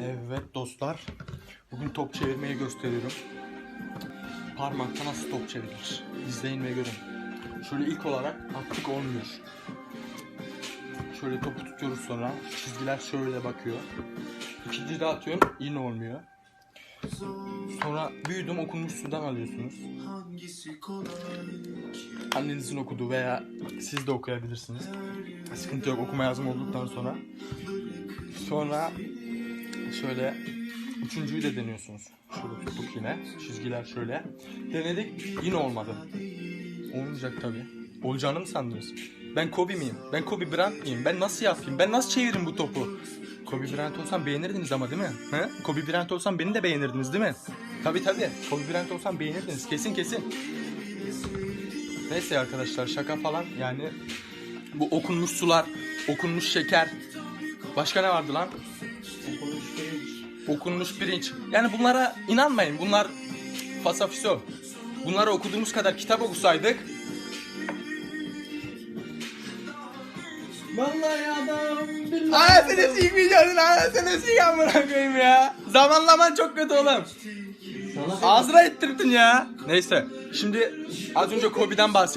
Evet dostlar. Bugün top çevirmeyi gösteriyorum. Parmakta nasıl top çevrilir? İzleyin ve görün. Şöyle ilk olarak attık olmuyor. Şöyle topu tutuyoruz sonra. Çizgiler şöyle bakıyor. İkinci de atıyorum yine olmuyor. Sonra büyüdüm okunmuş sudan alıyorsunuz. Annenizin okuduğu veya siz de okuyabilirsiniz. Sıkıntı yok okuma yazma olduktan sonra. Sonra şöyle üçüncüyü de deniyorsunuz. Şöyle tuttuk yine. Çizgiler şöyle. Denedik yine olmadı. Olmayacak tabi. Olacağını mı sandınız? Ben Kobe miyim? Ben Kobe Bryant miyim? Ben nasıl yapayım? Ben nasıl çeviririm bu topu? Kobe Bryant olsam beğenirdiniz ama değil mi? He? Kobe Bryant olsam beni de beğenirdiniz değil mi? Tabi tabi. Kobe Bryant olsam beğenirdiniz. Kesin kesin. Neyse arkadaşlar şaka falan yani bu okunmuş sular, okunmuş şeker. Başka ne vardı lan? Okunmuş pirinç. Yani bunlara inanmayın. Bunlar fasafiso. Bunları okuduğumuz kadar kitap okusaydık Vallahi adam billahi. Anasını sikmeyeceksin anasını sik amına koyayım ya. Zamanlaman çok kötü oğlum. Ağzına ettirdin ya. Neyse şimdi az önce Kobe'den bahsettim.